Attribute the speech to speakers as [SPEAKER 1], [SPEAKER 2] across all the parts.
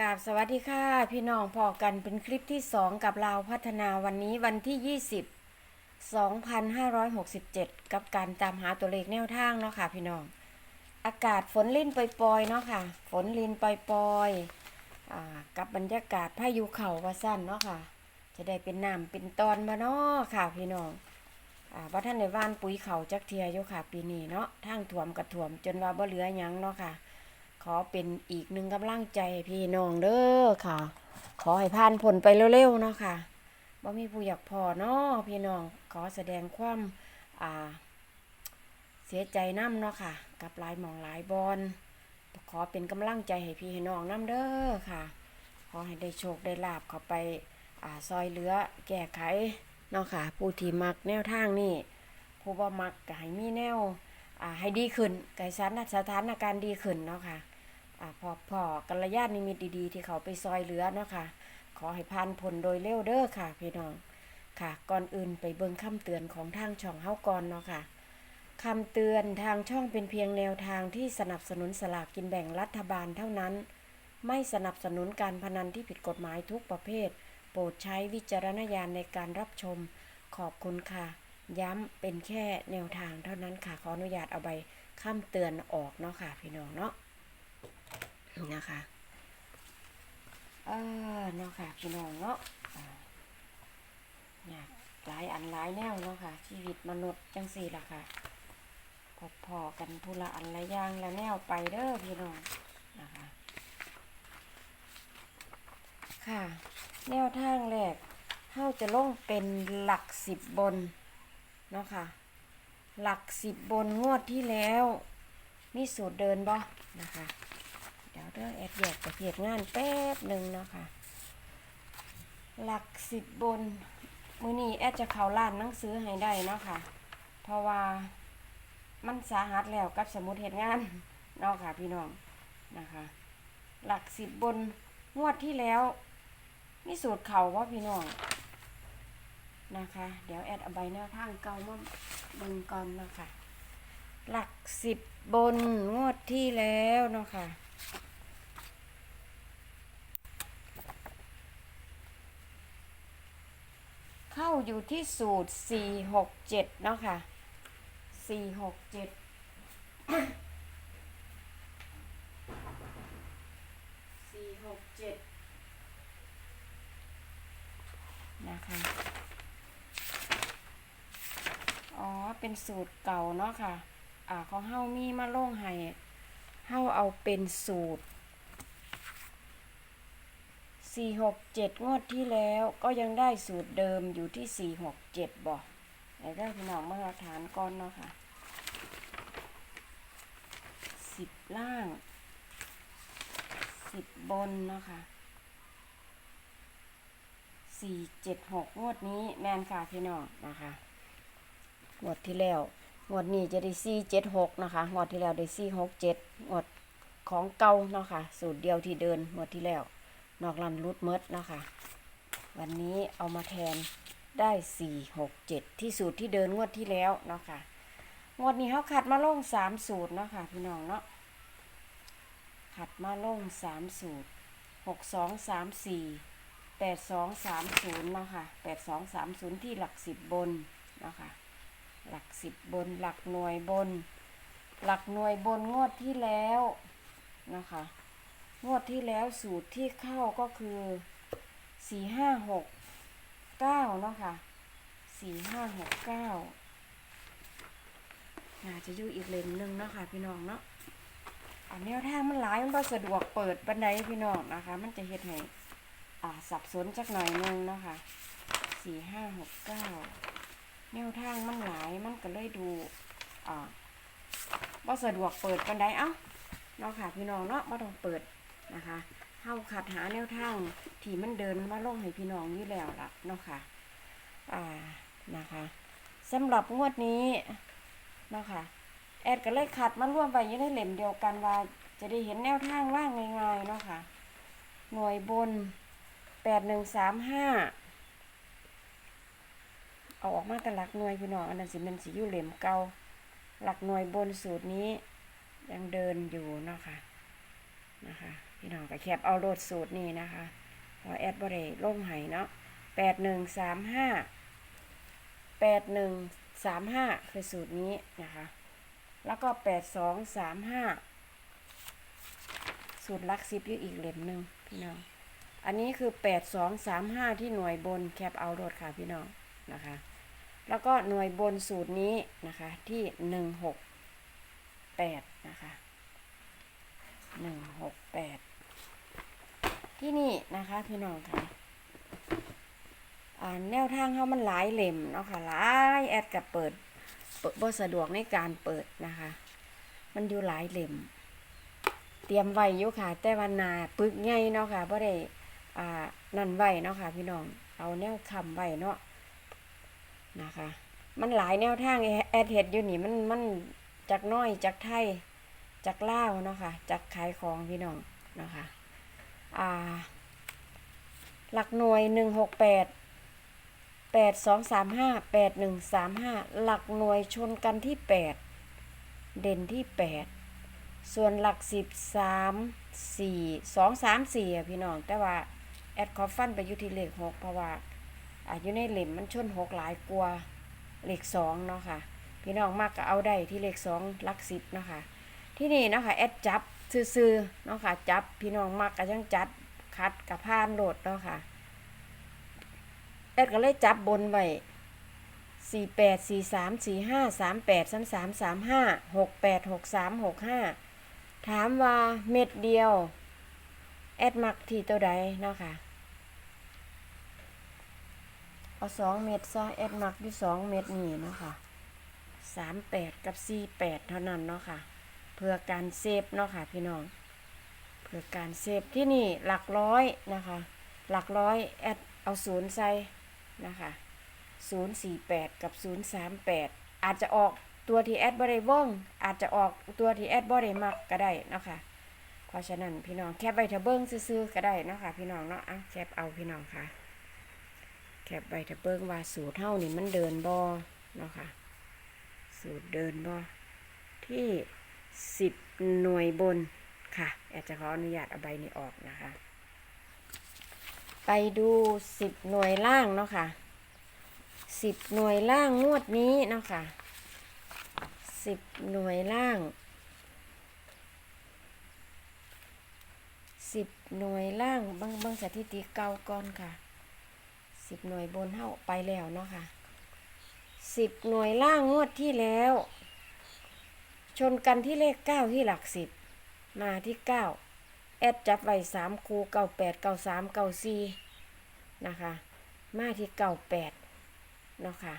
[SPEAKER 1] กราบสวัสดีค่ะ พี่น้องพอกันเป็นคลิปที่ 2 กับลาพัฒนาวันนี้วันที่ 20 2567 กับการตามหาตัวเลขแนวทางเนาะค่ะ พี่น้อง อากาศฝนลิ่นปล่อยๆเนาะค่ะ ฝนลินปล่อยๆกับบรรยากาศพายุเข่าว่าสั้นเนาะค่ะ จะได้เป็นน้ำเป็นตอนมาเนาะค่ะ พี่น้องว่าท่านในว่านปุ๋ยเข่าจักเทียอยู่ค่ะ ปีนี้เนาะทางถ่วมกับถ่วมจนว่าบ่เหลือยังเนาะค่ะ ขอเป็นอีกหนึ่งกำลังใจพี่น้องเด้อค่ะ ขอให้ผ่านผลไปเร็วๆเนาะค่ะบ่มีผู้อยากพอเนาะพี่น้องขอแสดงความอ่า เสียใจน้ำเนาะค่ะ กับหลายหมองหลายบอลขอเป็นกำลังใจให้พี่ให้น้องน้ำเด้อค่ะ ขอให้ได้โชคได้ลาบเข้าไปอ่าซอยเหลือแก้ไขเนาะค่ะ ผู้ที่มักแนวทางนี่ผู้บ่มักก็ให้มีแนวอ่าให้ดีขึ้นไก่สถานสถานการณ์ดีขึ้นเนาะค่ะ อพอพอกัลยาณนิมิตดีๆ ที่เขาไปซอยเหลือเนาะค่ะ ขอให้ผ่านผลโดยเร็วเด้อค่ะ พี่น้องค่ะ ก่อนอื่นไปเบิ่งคำเตือนของทางช่องเฮาก่อนเนาะค่ะคำเตือนทางช่องเป็นเพียงแนวทางที่สนับสนุนสลากกินแบ่งรัฐบาลเท่านั้น ไม่สนับสนุนการพนันที่ผิดกฎหมายทุกประเภท โปรดใช้วิจารณญาณในการรับชม ขอบคุณค่ะ ย้ำเป็นแค่แนวทางเท่านั้นค่ะ ขออนุญาตเอาใบคำเตือนออกเนาะค่ะ พี่น้องเนาะ นะคะเออเนาะค่ะพี่น้องเนาะอ่าเนี่ยหลายอันหลายแนวเนาะค่ะ ชีวิตมนุษย์จังสี่ล่ะค่ะพบพอกันทุละอันละย่างละแนวไปเด้อพี่น้องนะคะ ค่ะ แนวทางแรกเฮาจะลงเป็นหลักสิบบนเนาะค่ะ หลักสิบบนงวดที่แล้ว มีสูตรเดินบ่นะคะ ดี๋ยวเด้อแอดแยกประเภทงานแป๊บหนึ่งเนาะค่ะ หลักสิบบน มือนี้แอดจะเข้าร้านหนังสือให้ได้เนาะค่ะ เพราะว่ามันสาหัสแล้วกับสมุดเหตุงานเนาะค่ะ พี่น้องนะคะ หลักสิบบนงวดที่แล้วนี่สูตรเข่าว่าพี่น้องนะคะ เดี๋ยวแอดเอาใบแนวทางเก่ามาบิ่งก่อนเนาะค่ะหลักสิบบนงวดที่แล้วเนาะค่ะ เข้าอยู่ที่สูตรสี่หกเจ็ดเนาะค่ะสี่หกเจ็ดนะคะ อ๋อ เป็นสูตรเก่าเนาะค่ะ อ่าเของเฮามีมาลงให้เฮาเอาเป็นสูตร สี่หกเจ็ดงวดที่แล้วก็ยังได้สูตรเดิมอยู่ที่สี่หกเจ็ดบอกไหนได้พี่น้องมาฐานก่อนเนาะค่ะสิบล่างสิบบนเนาะค่ะสี่เจ็ดหกงวดนี้แมนค่ะพี่น้องนะคะงวดที่แล้วงวดนี้จะได้สี่เจ็ดหกนะคะงวดที่แล้วได้สี่หกเจ็ดงวดของเก่าเนาะค่ะ สูตรเดียวที่เดินงวดที่แล้ว นอกลันรุดเมดนะคะ วันนี้เอามาแทนได้สี่หกเจ็ดที่สูตรที่เดินงวดที่แล้วเนาะค่ะงวดนี้เขาขัดมาลงสามสูตรเนาะค่ะพี่น้องเนาะขัดมาลงสามสูตรหกสองสามสี่แปดสองสามศูนย์เนาะค่ะแปดสองสามศูนย์ที่หลักสิบบนเนาะค่ะ หลักสิบบนหลักหน่วยบน หลักหน่วยบนงวดที่แล้วนะคะ งวดที่แล้วสูตรที่เข้าก็คือสี่ห้าหกเก้าเนาะค่ะสี่ห้าหกเก้าน่าจะอยู่อีกเลนหนึ่งเนาะค่ะพี่น้องเนาะอันแนวทางมันหลายมันบ่สะดวกเปิดบันไดพี่น้องนะคะ มันจะเฮ็ดให้อ่าสับสนจักหน่อยนึงเนาะค่ะสี่ห้าหกเก้าแนวทางมันหลายมันก็เลยดูอ่าบ่สะดวกเปิดบันไดเอ้าเนาะค่ะพี่น้องเนาะมาต้องเปิด นะคะเฮาขัดหาแนวทางที่มันเดินมาลงให้พี่น้องอยู่แล้วล่ะเนาะค่ะอ่านะคะสำหรับงวดนี้เนาะค่ะแอดก็เลยขัดมาร่วมไว้อยู่ในเล่มเดียวกันว่าจะได้เห็นแนวทางว่างง่ายๆเนาะค่ะหน่วยบนแปดหนึ่งสามห้าเอาออกมาแต่หลักหน่วยพี่น้องอันนั้นสิเป็นสีอยู่เหล่มเก่าหลักหน่วยบนสูตรนี้ยังเดินอยู่เนาะค่ะนะคะ พี่น้องก็แคปเอาโลดสูตรนี้นะคะพอแอดบริลงไห้เนาะแปดหนึ่งสามห้าแปดหนึ่งสามห้าคือสูตรนี้นะคะ แล้วก็แปดสองสามห้าสูตรลักซิปอยู่อีกเล่มหนึ่งพี่น้อง อันนี้คือแปดสองสามห้าที่หน่วยบนแคปเอาโลดค่ะพี่น้องนะคะ แล้วก็หน่วยบนสูตรนี้นะคะที่หนึ่งหกแปดนะคะหนึ่งหกแปด ที่นี่นะคะพี่น้องค่ะอ่าแนวทางเขามันหลายเล่มเนาะค่ะหลายแอดกับเปิดเปิดบ่สะดวกในการเปิดนะคะ มันอยู่หลายเล่ม เตรียมไว้อยู่ค่ะ แต่วันนาปึกใหญ่เนาะค่ะบ่ได้นั่นไว้เนาะค่ะ พี่น้องเอาแนวคำไว้เนาะนะคะ มันหลายแนวทางแอดเห็ดอยู่นี่มันมันจากน้อยจากไทยจากล่าวเนาะค่ะจากขายของพี่น้องเนาะคะ อ่า หลักหน่วยหนึ่งหกแปดแปดสองสามห้าแปดหนึ่งสามห้าหลักหน่วยชนกันที่แปดเด่นที่แปดส่วนหลักสิบสามสี่สองสามสี่ะพี่น้อง แต่ว่า แอดคอฟฟันไปอยู่ที่เลขหกเพราะว่าอายู่ในเหล่มมันชนหกหลายกลัวาเลขสองเนาะค่ะ พี่น้องมากก็เอาได้ที่เลขสองหลักสิบเนาะค่ะ ที่นี่เนาะค่ะ แอดจับ ซื้อๆเนาะค่ะ จับพี่น้องมากก็ยังจัดคัดกับพานโหลดเนาะค่ะแอดก็เลยจับบนไว้สี่แปดสี่สามสี่ห้าสามแปดสามสามสามห้าหกแปดหกสามหกห้าถามว่าเม็ดเดียว แอดมักที่ตัวใดเนาะค่ะเอาสองเม็ดซะแอดมักอยู่สองเม็ดนี่เนาะค่ะสามแปดกับสี่แปดเท่านั้นเนาะค่ะ พื่อการเซฟเนาะค่ะพี่น้อง เพื่อการเซฟที่นี่หลักร้อยนะคะ หลักร้อยแอดเอาศูนย์ใส่นะคะศูนย์สี่แปดกับศูนย์สามแปดอาจจะออกตัวที่แอดบริวงอาจจะออกตัวที่แอดบริมักก็ได้เนาะค่ะเพราะฉะนั้นพี่น้องแคปใบเทเบิ้งซื้อๆก็ได้เนาะค่ะพี่น้องเนาะอะแคปเอาพี่น้องค่ะ แคปใบทะเบิ้งว่าสูตรเท่านี่มันเดินบอเนาะค่ะสูตรเดินบอที่ สิบหน่วยบนค่ะแอดจะขออนุญาตเอาใบนี้ออกนะคะ ไปดูสิบหน่วยล่างเนาะค่ะสิบหน่วยล่างงวดนี้เนาะค่ะสิบหน่วยล่างสิบหน่วยล่างบางบางสถิติเก่าก่อนค่ะสิบหน่วยบนเท่าไปแล้วเนาะค่ะสิบหน่วยล่างงวดที่แล้ว ชนกันที่เลขเก้าที่หลักสิบมาที่เก้าแอดจับไว้สามคูเก้าแปดเก้าสามเก้าสี่นะคะ มาที่เก้าแปดเนาะค่ะ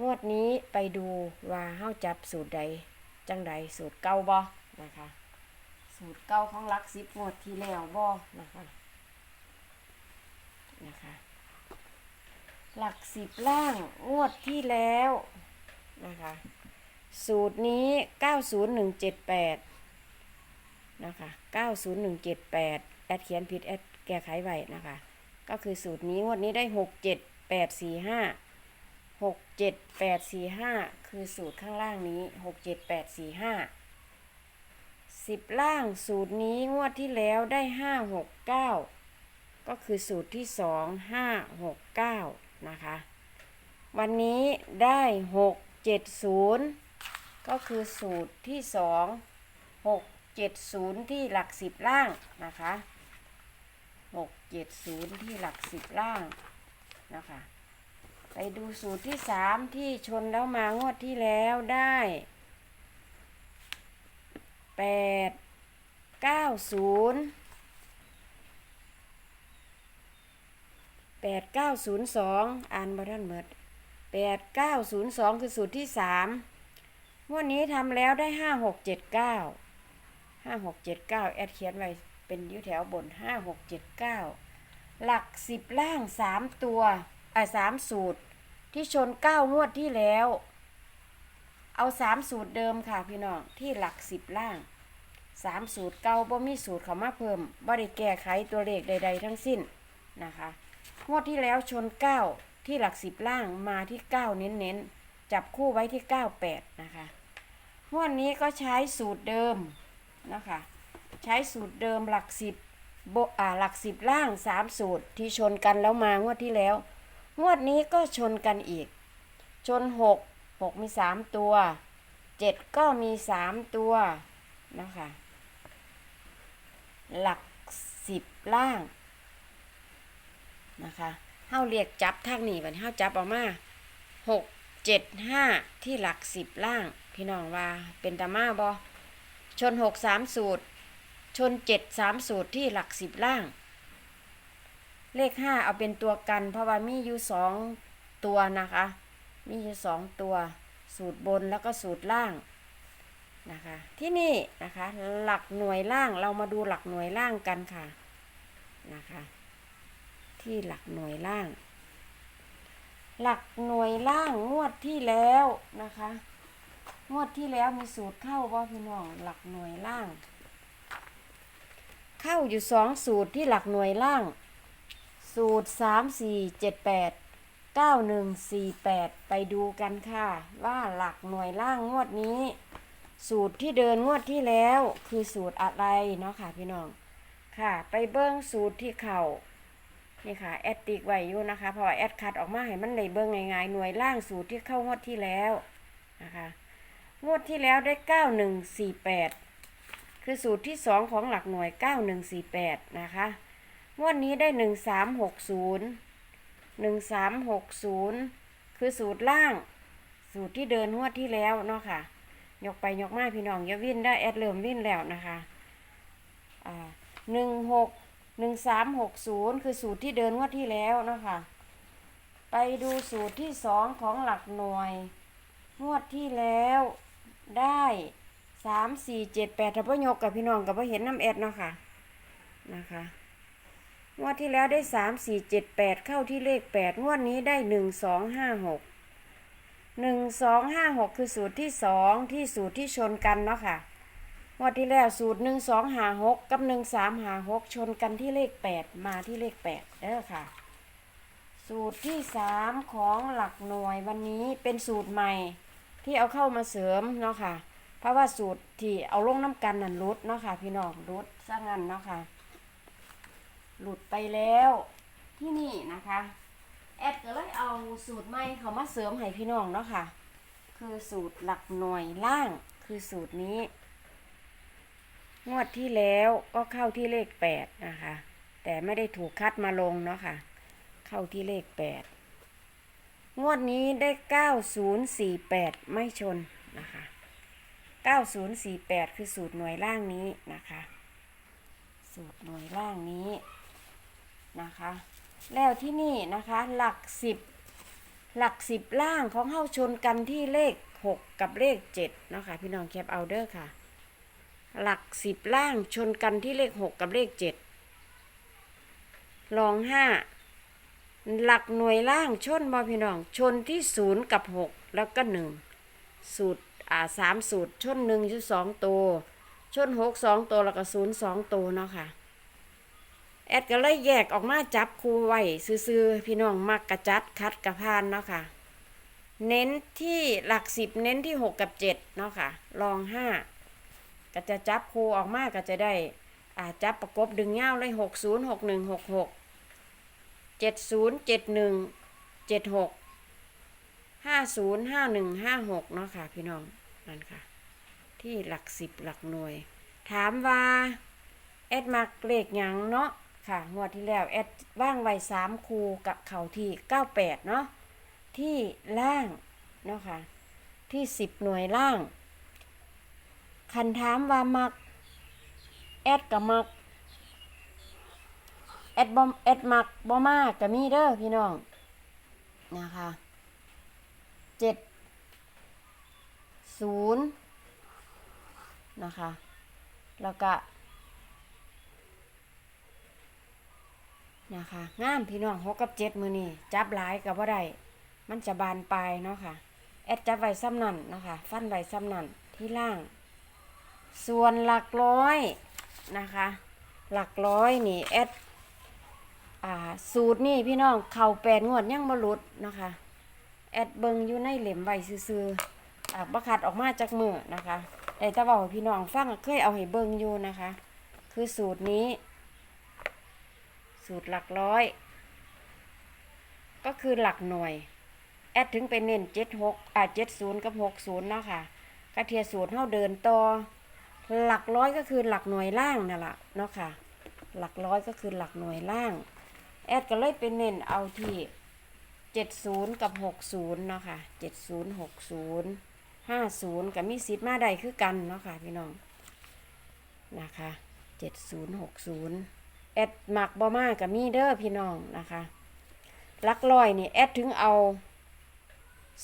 [SPEAKER 1] งวดนี้ไปดูว่าเฮาจับสูตรใด จังใดสูตรเก้าบ่นะคะ สูตรเก้าของหลักสิบงวดที่แล้วบ่นะคะนะคะหลักสิบล่างงวดที่แล้วนะคะ สูตรนี้ 90178 นะคะ 90178 แอดเขียนผิดแอดแก้ไขไว้นะคะ ก็คือสูตรนี้งวดนี้ได้ 67845 67845 คือสูตรข้างล่างนี้ 67845 10 ล่างสูตรนี้งวดที่แล้วได้ 569 ก็คือสูตรที่ 2 569 นะคะ วันนี้ได้หกเจ็ดศูนย์ ก็คือสูตรที่สองหกเจ็ดศูนย์ที่หลักสิบล่างนะคะหกเจ็ดศูนย์ที่หลักสิบล่างนะคะไปดูสูตรที่สามที่ชนแล้วมางวดที่แล้วได้แปดเก้าศูนย์แปดเก้าศูนย์สองอ่านบทันเมิดแปดเก้าศูนย์สองคือสูตรที่สาม งวดนี้ทำแล้วได้ห้าหกเจ็ดเก้าห้าหกเจ็ดเก้าแอดเขียนไว้เป็นยูแถวบนห้าหกเจ็ดเก้าหลักสิบล่างสามตัวอ่าสามสูตร ที่ชนเก้างวดที่แล้ว เอาสามสูตรเดิมค่ะพี่น้องที่หลักสิบล่างสามสูตรเก่าบ่มีสูตรเขามาเพิ่มบ่ได้แก้ไขตัวเลขใด ๆ ทั้งสิ้นนะคะงวดที่แล้วชน9ที่หลักสิบล่างมาที่9เน้นๆจับคู่ไว้ที่98นะคะ งวดนี้ก็ใช้สูตรเดิมนะคะใช้สูตรเดิมหลักสิบบอ่าหลักสิบล่างสามสูตรที่ชนกันแล้วมางวดที่แล้ว งวดนี้ก็ชนกันอีก ชนหกหกมีสามตัวเจ็ดก็มีสามตัวนะคะหลักสิบล่างนะคะเฮาเรียกจับทางนี้บัดนี้เฮาจับออกมาหกเจ็ดห้าที่หลักสิบล่าง พี่น้องว่าเป็นตามาบอชนหกสามสูตร ชนเจ็ดสามสูตรที่หลักสิบล่าง เลขห้าเอาเป็นตัวกัน เพราะว่ามีอยู่สองตัวนะคะ มีอยู่สองตัว สูตรบนแล้วก็สูตรล่างนะคะ ที่นี่นะคะ หลักหน่วยล่างเรามาดูหลักหน่วยล่างกันค่ะนะคะ ที่หลักหน่วยล่าง หลักหน่วยล่างงวดที่แล้วนะคะ งวดที่แล้วมีสูตรเข้าว่าพี่น้องหลักหน่วยล่าง เข้าอยู่สองสูตรที่หลักหน่วยล่าง สูตรสามสี่เจ็ดแปดเก้าหนึ่งสี่แปดไปดูกันค่ะ ว่าหลักหน่วยล่างงวดนี้ สูตรที่เดินงวดที่แล้วคือสูตรอะไรเนาะค่ะพี่น้องค่ะ ไปเบิ้งสูตรที่เข่านี่ค่ะแอดติกไว้อยู่นะคะ เพราะแอดคัดออกมาให้มันได้เบิ้งง่ายๆหน่วยล่างสูตรที่เข้างวดที่แล้วนะคะ งวดที่แล้วได้เก้าหนึ่งสี่แปดคือสูตรที่สองของหลักหน่วยเก้าหนึ่งสี่แปดนะคะงวดนี้ได้หนึ่งสามหกศูนย์หนึ่งสามหกศูนย์คือสูตรล่าง สูตรที่เดินงวดที่แล้วเนาะค่ะ ยกไปยกมาพี่น้องอย่าวิ่นได้แอดเริ่มวิ่นแล้วนะคะหนึ่งหกหนึ่งสามหกศูนย์คือสูตรที่เดินงวดที่แล้วเนาะค่ะ ไปดูสูตรที่สองของหลักหน่วย งวดที่แล้ว ได้สามสี่เจ็ดแปดถ้าพ่อยกกับพี่น้องกับพ่เห็นน้ำแอดเนาะค่ะนะคะงวดที่แล้วได้สามสี่เจ็ดแปดเข้าที่เลขแปดงวดนี้ได้หนึ่งสองห้าหกหนึ่งสองห้าหกคือสูตรที่สองที่สูตรที่ชนกันเนาะค่ะงวดที่แล้วสูตรหนึ่งสองหาหกกับหนึ่งสามหาหกชนกันที่เลขแปดมาที่เลขแปดเด้อค่ะ สูตรที่สามของหลักหน่วยวันนี้เป็นสูตรใหม่ ที่เอาเข้ามาเสริมเนาะค่ะ เพราะว่าสูตรที่เอาลงน้ำกันนั่นรุดเนาะค่ะ พี่น้องรุดซะงั้นเนาะค่ะ หลุดไปแล้วที่นี่นะคะ แอดก็เลยเอาสูตรใหม่เขามาเสริมให้พี่น้องเนาะค่ะ คือสูตรหลักหน่วยล่างคือสูตรนี้ งวดที่แล้วก็เข้าที่เลขแปดนะคะ แต่ไม่ได้ถูกคัดมาลงเนาะค่ะ เข้าที่เลขแปด งวดนี้ได้เก้าศูนย์สี่แปดไม่ชนนะคะเก้าศูนย์สี่แปดคือสูตรหน่วยล่างนี้นะคะ สูตรหน่วยล่างนี้นะคะ แล้วที่นี่นะคะหลักสิบหลักสิบล่างของเข้าชนกันที่เลขหกกับเลขเจ็ดนะคะพี่น้องแคปเอาเดอร์ค่ะ หลักสิบล่างชนกันที่เลขหกกับเลขเจ็ดลองห้า หลักหน่วยล่างชนบอพี่น้อง ชนที่ศูนย์กับหกแล้วก็หนึ่งสูตรอ่าสามสูตรชนหนึ่งชุดสองตัวชนหกสองตัวแล้วก็ศูนย์สองตัวเนาะค่ะ แอดก็เลยแยกออกมาจับคู่ไว้ซื้อๆพี่น้องมักกระจัดคัดกระพานเนาะค่ะ เน้นที่หลักสิบเน้นที่หกกับเจ็ดเนาะค่ะ ลองห้าก็จะจับคูออกมาก็จะได้อ่าจับประกบดึงเงาเลยหกศูนย์หกหนึ่งหกหก เจ็ดศูนย์เจ็ดหนึ่งเจ็ดหกห้าศูนย์ห้าหนึ่งห้าหกเนาะค่ะ พี่น้องนั่นค่ะ ที่หลักสิบหลักหน่วย ถามว่าแอดมักเลขหยังเนาะค่ะงวดที่แล้วแอดว่างไว้สามคูกับเขาที่เก้าแปดเนาะที่ล่างเนาะค่ะ ที่สิบหน่วยล่าง คันถามว่ามัก แอดกับมัก แอดบอมแอดมักบ่มากกับมีเด้อพี่น้องนะคะเจ็ดศูนย์นะคะ แล้วก็นะคะงามพี่น้องหกกับเจ็ดมือนี่จับหลายกับว่าได้มันจะบานปลายเนาะค่ะ แอดจับไว้ซ้ำนั่นนะคะ ฟันไว้ซ้ำนั่นที่ล่าง ส่วนหลักร้อยนะคะ หลักร้อยนี่แอด อ่าสูตรนี่พี่น้องเข่าแปดงวดยังบรุดนะคะ แอดเบิงอยู่ในเหล่มไว้ซื่อๆอ่าบัคัดออกมาจากมือนะคะแต่ถ้าบอกพี่น้องฟังเคยเอาให้เบิงอยู่นะคะ คือสูตรนี้ สูตรหลักร้อย ก็คือหลักหน่วย แอดถึงไปเน้นเจ็ดหกอ่าเจ็ดศูนย์กับหกศูนย์เนาะค่ะกระเทียสูตรเท่าเดินต่อหลักร้อยก็คือหลักหน่วยล่างนั่นแหละเนาะค่ะ หลักร้อยก็คือหลักหน่วยล่าง แอดก็เลยไปเน้นเอาที่เจ็ดศูนย์กับหกศูนย์เนาะค่ะเจ็ดศูนย์หกศูนย์ห้าศูนย์กับมีสิทธิ์มาใดคือกันเนาะค่ะพี่น้องนะคะเจ็ดศูนย์หกศูนย์แอดหมักบ่มากับมีเด้อพี่น้องนะคะลักร้อยนี่แอดถึงเอา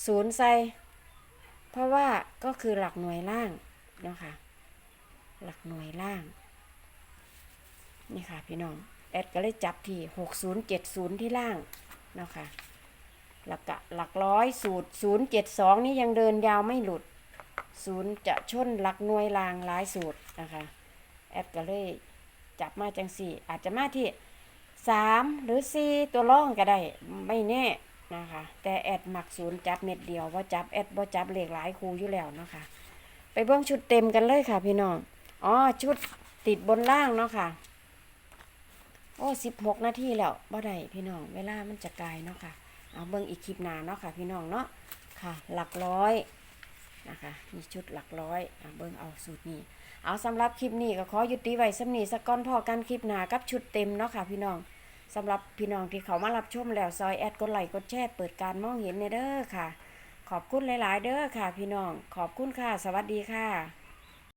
[SPEAKER 1] ศูนย์ใส่เพราะว่าก็คือหลักหน่วยล่างเนาะค่ะหลักหน่วยล่าง นี่ค่ะพี่น้อง แอดก็เลยจับที่หกศูนย์เจ็ดศูนย์ที่ล่างเนาะค่ะหลักกะหลักร้อยสูตรศูนย์เจ็ดสองนี่ยังเดินยาวไม่หลุดศูนย์จะชนหลักหน่วยลางหลายสูตรนะคะแอดก็เลยจับมาจังสี่ อาจจะมาที่สามหรือสี่ตัวล่องก็ได้ไม่แน่นะคะ แต่แอดหมักศูนย์จับเม็ดเดียวว่าจับแอดว่าจับเหลขหลายคูอยู่แล้วเนาะค่ะไปเบิ้งชุดเต็มกันเลยค่ะพี่น้องอ๋อชุดติดบนล่างเนาะค่ะ โอ้สิบหกนาทีแล้วบ่ได้พี่น้อง เวลามันจะไกลเนาะค่ะ เอาเบิ้งอีกคลิปหน้าเนาะค่ะ พี่น้องเนาะค่ะ หลักร้อยนะคะ มีชุดหลักร้อยเอะเบิ้งเอาสูตรนี้ เอาสำหรับคลิปนี้ก็ขอยุติไว้สำนีสักก้อนพอกันคลิปหน้ากับชุดเต็มเนาะค่ะ พี่น้องสำหรับพี่น้องที่เขามารับชมแล้วซอยแอดกดไลค์กดแชร์เปิดการมองเห็นในเด้อค่ะ ขอบคุณหลาย ๆ เด้อค่ะ พี่น้อง ขอบคุณค่ะ สวัสดีค่ะ